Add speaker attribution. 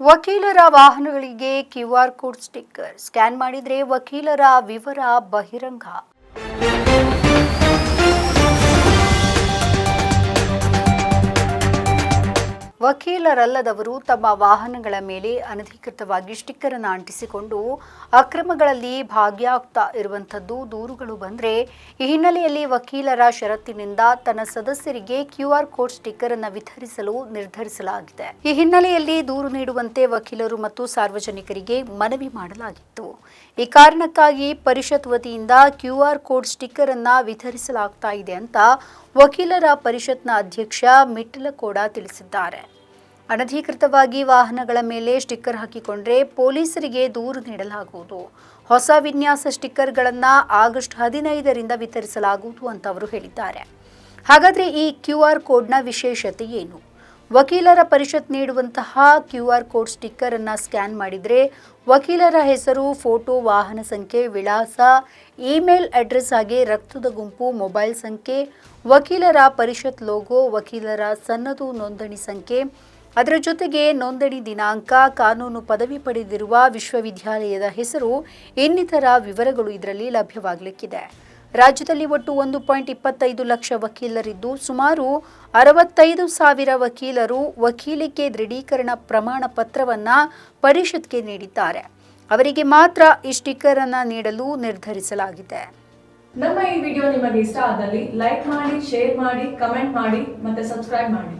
Speaker 1: ವಕೀಲರ ವಾಹನಗಳಿಗೆ QR code sticker. Scan ಮಾಡಿದರೆ ವಕೀಲರ ವಿವರ ಬಹಿರಂಗ. ವಕೀಲರಲ್ಲದವರು ತಮ್ಮ ವಾಹನಗಳ ಮೇಲೆ ಅನಧಿಕೃತವಾಗಿ ಸ್ಟಿಕ್ಕರ್ ಅನ್ನು ಅಂಟಿಸಿಕೊಂಡು ಅಕ್ರಮಗಳಲ್ಲಿ ಭಾಗಿಯಾಗ್ತಾ ಇರುವಂಥದ್ದು ದೂರುಗಳು ಬಂದರೆ ಈ ಹಿನ್ನೆಲೆಯಲ್ಲಿ ವಕೀಲರ ಷರತ್ತಿನಿಂದ ತನ್ನ ಸದಸ್ಯರಿಗೆ ಕ್ಯೂಆರ್ ಕೋಡ್ ಸ್ಟಿಕ್ಕರ್ ಅನ್ನು ವಿತರಿಸಲು ನಿರ್ಧರಿಸಲಾಗಿದೆ. ಈ ಹಿನ್ನೆಲೆಯಲ್ಲಿ ದೂರು ನೀಡುವಂತೆ ವಕೀಲರು ಮತ್ತು ಸಾರ್ವಜನಿಕರಿಗೆ ಮನವಿ ಮಾಡಲಾಗಿತ್ತು. ಈ ಕಾರಣಕ್ಕಾಗಿ ಪರಿಷತ್ ವತಿಯಿಂದ ಕ್ಯೂಆರ್ ಕೋಡ್ ಸ್ಟಿಕ್ಕರ್ ಅನ್ನ ವಿತರಿಸಲಾಗ್ತಾ ಇದೆ ಅಂತ ವಕೀಲರ ಪರಿಷತ್ನ ಅಧ್ಯಕ್ಷ ಮಿಟ್ಟಲಕೋಡ ತಿಳಿಸಿದ್ದಾರೆ. ಅನಧಿಕೃತವಾಗಿ ವಾಹನಗಳ ಮೇಲೆ ಸ್ಟಿಕ್ಕರ್ ಹಾಕಿಕೊಂಡ್ರೆ ಪೊಲೀಸರಿಗೆ ದೂರು ನೀಡಲಾಗುವುದು. ಹೊಸ ವಿನ್ಯಾಸ ಸ್ಟಿಕ್ಕರ್ಗಳನ್ನು ಆಗಸ್ಟ್ ಹದಿನೈದರಿಂದ ವಿತರಿಸಲಾಗುವುದು ಅಂತ ಅವರು ಹೇಳಿದ್ದಾರೆ. ಹಾಗಾದರೆ ಈ ಕ್ಯೂ ಆರ್ ಕೋಡ್ನ ವಿಶೇಷತೆ ಏನು? ವಕೀಲರ ಪರಿಷತ್ ನೀಡುವಂತಹ ಕ್ಯೂ ಆರ್ ಕೋಡ್ ಸ್ಟಿಕ್ಕರ್ ಅನ್ನ ಸ್ಕ್ಯಾನ್ ಮಾಡಿದರೆ ವಕೀಲರ ಹೆಸರು, ಫೋಟೋ, ವಾಹನ ಸಂಖ್ಯೆ, ವಿಳಾಸ, ಇಮೇಲ್ ಅಡ್ರೆಸ್ ಹಾಗೆ ರಕ್ತದ ಗುಂಪು, ಮೊಬೈಲ್ ಸಂಖ್ಯೆ, ವಕೀಲರ ಪರಿಷತ್ ಲೋಗೋ, ವಕೀಲರ ಸನ್ನದು ನೋಂದಣಿ ಸಂಖ್ಯೆ ಅದರ ಜೊತೆಗೆ ನೋಂದಣಿ ದಿನಾಂಕ, ಕಾನೂನು ಪದವಿ ಪಡೆದಿರುವ ವಿಶ್ವವಿದ್ಯಾಲಯದ ಹೆಸರು, ಇನ್ನಿತರ ವಿವರಗಳು ಇದರಲ್ಲಿ ಲಭ್ಯವಾಗಲಿಕ್ಕಿದೆ. ರಾಜ್ಯದಲ್ಲಿ ಒಟ್ಟು ಒಂದು ಪಾಯಿಂಟ್ ಇಪ್ಪತ್ತೈದು ಲಕ್ಷ ವಕೀಲರಿದ್ದು, ಸುಮಾರು ಅರವತ್ತೈದು ಸಾವಿರ ವಕೀಲರು ವಕೀಲಿಕೆ ದೃಢೀಕರಣ ಪ್ರಮಾಣ ಪತ್ರವನ್ನು ಪರಿಷತ್ಗೆ ನೀಡಿದ್ದಾರೆ. ಅವರಿಗೆ ಮಾತ್ರ ಈ ಸ್ಟಿಕ್ಕರ್ ಅನ್ನ ನೀಡಲು ನಿರ್ಧರಿಸಲಾಗಿದೆ.
Speaker 2: ನಮ್ಮ ಈ ವಿಡಿಯೋ ನಿಮಗೆ ಇಷ್ಟ ಆದಲ್ಲಿ ಲೈಕ್ ಮಾಡಿ, ಶೇರ್ ಮಾಡಿ, ಕಮೆಂಟ್ ಮಾಡಿ ಮತ್ತೆ ಸಬ್ಸ್ಕ್ರೈಬ್ ಮಾಡಿ.